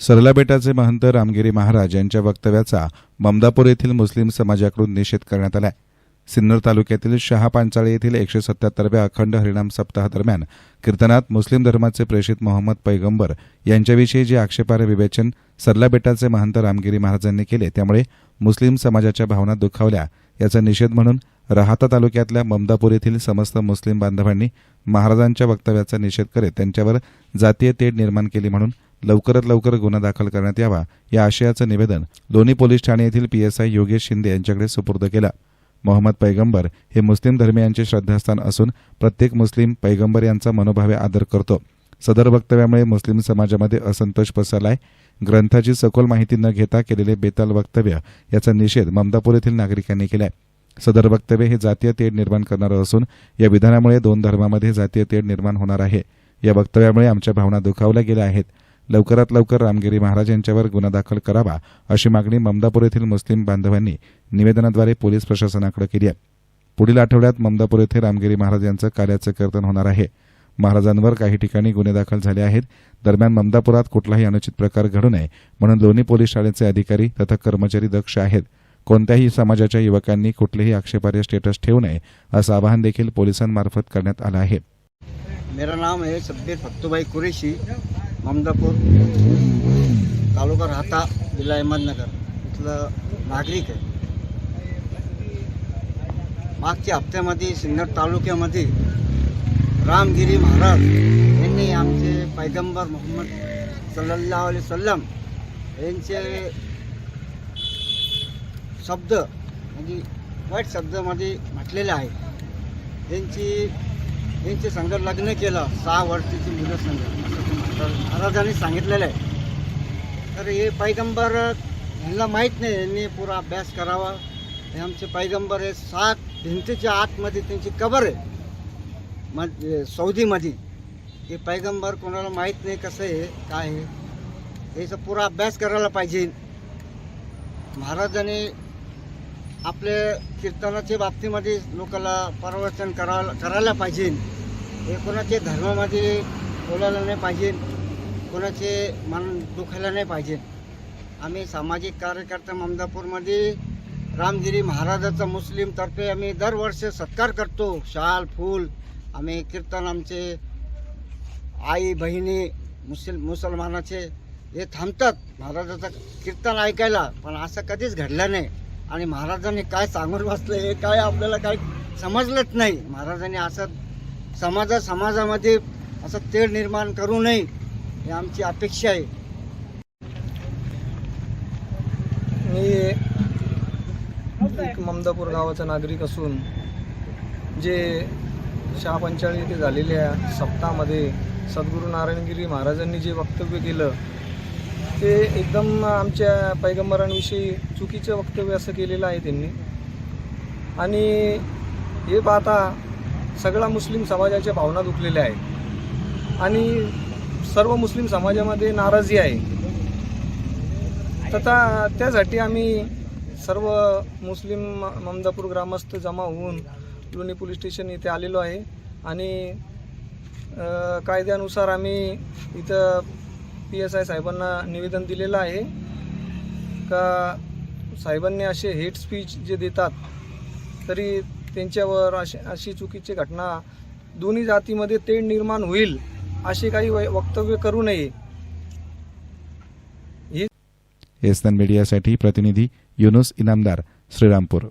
सरला बेटाचे महंत रामगिरी महाराज यांच्या वक्तव्याचा ममदापूर येथील मुस्लिम समाजाकडून निषेध करण्यात आलाय. सिन्नर तालुक्यातील शहा पांचाळे येथील एकशे सत्याहत्तरव्या अखंड हरिणाम सप्ताहादरम्यान कीर्तनात मुस्लिम धर्माचे प्रेषित मोहम्मद पैगंबर यांच्याविषयी जे आक्षेपार्ह विवेचन सरला बेटाचे महंत रामगिरी महाराजांनी केले त्यामुळे मुस्लिम समाजाच्या भावना दुखावल्या. याचा निषेध म्हणून राहाता तालुक्यातल्या ममदापूर येथील समस्त मुस्लिम बांधवांनी महाराजांच्या वक्तव्याचा निषेध करीत त्यांच्यावर जातीय तेढ निर्माण केली म्हणून लवकरात लवकर गुन्हा दाखल करण्यात यावा या आशयाचं निवेदन दोन्ही पोलीस ठाणे येथील पीएसआय योगेश शिंदे यांच्याकडे सुपूर्द केलं. मोहम्मद पैगंबर हे मुस्लिम धर्मियांचे श्रद्धास्थान असून प्रत्येक मुस्लिम पैगंबर यांचा मनोभावे आदर करतो. सदर वक्तव्यामुळे मुस्लिम समाजामध्ये असंतोष पसरलाय. ग्रंथाची सखोल माहिती न घेता केलेले बेताल वक्तव्य याचा निषेध ममदापूर येथील नागरिकांनी केलाय. सदर वक्तव्य हे जातीय तेढ निर्माण करणारं असून या विधानामुळे दोन धर्मामध्ये जातीय तेढ निर्माण होणार आहे. या वक्तव्यामुळे आमच्या भावना दुखावल्या गेल्या आहेत. लवकरात लवकर रामगिरी महाराज यांच्यावर गुन्हा दाखल करावा अशी मागणी ममदापूर येथील मुस्लिम बांधवांनी निवेदनाद्वारे पोलीस प्रशासनाकडे केली आहे. पुढील आठवड्यात ममदापूर येथे रामगिरी महाराज यांचं कार्याचं कीर्तन होणार आहे. महाराजांवर काही ठिकाणी गुन्हे दाखल झाले आहेत. दरम्यान ममदापुरात कुठलाही अनुचित प्रकार घडू नये म्हणून दोन्ही पोलीस शाळेचे अधिकारी तथा कर्मचारी दक्ष आहेत. कोणत्याही समाजाच्या युवकांनी कुठलेही आक्षेपार्ह स्टेटस ठेवू नये असं आवाहन देखील पोलिसांमार्फत करण्यात आलं आहे. मेरा नाम है शब्बीर फत्तूभाई कुरेशी. अहमदापूर तालुका राहता जिल्हा अहमदनगर. इथलं नागरिक आहे. मागच्या हप्त्यामध्ये सिन्नर तालुक्यामध्ये रामगिरी महाराज यांनी आमचे पैगंबर मोहम्मद सल्ला अली सल्लम यांचे शब्द म्हणजे वाईट शब्दामध्ये म्हटलेले आहे. यांची त्यांचे संघ लग्न केलं. सहा वर्षाची मुलं संघ. महाराजांनी सांगितलेलं आहे. तर हे पैगंबर यांना माहीत नाही. यांनी पुरा अभ्यास करावा. हे आमचे पैगंबर हे सात भिंतीच्या आतमध्ये त्यांची कबर आहे. मग सौदीमध्ये. हे पैगंबर कोणाला माहीत नाही कसं आहे काय आहे. याचा पुरा अभ्यास करायला पाहिजे. महाराजांनी आपल्या कीर्तनाच्या बाबतीमध्ये लोकांना प्रवचन करायला करायला पाहिजे. हे कोणाचे धर्मामध्ये बोलायला नाही पाहिजे. कोणाचे मन दुखायला नाही पाहिजे. आम्ही सामाजिक कार्यकर्ता ममदापूरमध्ये रामगिरी महाराजाचा मुस्लिमतर्फे आम्ही दरवर्ष सत्कार करतो. शाल फूल आम्ही कीर्तन आमचे आई बहिणी मुस्लिम मुसलमानाचे हे थांबतात. महाराजाचं कीर्तन ऐकायला. पण असं कधीच घडलं नाही. आणि महाराजांनी काय सांगून बसलं हे काय आपल्याला काय समजलंच नाही. महाराजांनी असं समाजा समाजामध्ये असं तेढ निर्माण करू नये ही आमची अपेक्षा आहे. मी एक ममदापूर गावाचा नागरिक असून जे शहापंचाळी येथे झालेल्या सप्ताहामध्ये सद्गुरू नारायणगिरी महाराजांनी जे वक्तव्य केलं ते एकदम आमच्या पैगंबरांविषयी चुकीचं वक्तव्य असं केलेलं आहे त्यांनी. आणि हे पाहता सगळा मुस्लिम समाजाच्या भावना दुखलेल्या आहेत. आणि सर्व मुस्लिम समाजामध्ये नाराजी आहे. तथा त्यासाठी आम्ही सर्व मुस्लिम ममदापूर ग्रामस्थ जमा होऊन लोणी पोलीस स्टेशन इथे आलेलो आहे. आणि कायद्यानुसार आम्ही इथं पी एस आय साहेबांना निवेदन दिलेलं आहे. का साहेबांनी असे हेट स्पीच जे देतात तरी त्यांच्यावर अशी अशी चुकीची घटना दोन्ही जातीमध्ये तेढ निर्माण होईल असे काही वक्तव्य करू नये. एसनन मीडियासाठी प्रतिनिधी युनुस इनामदार श्रीरामपूर.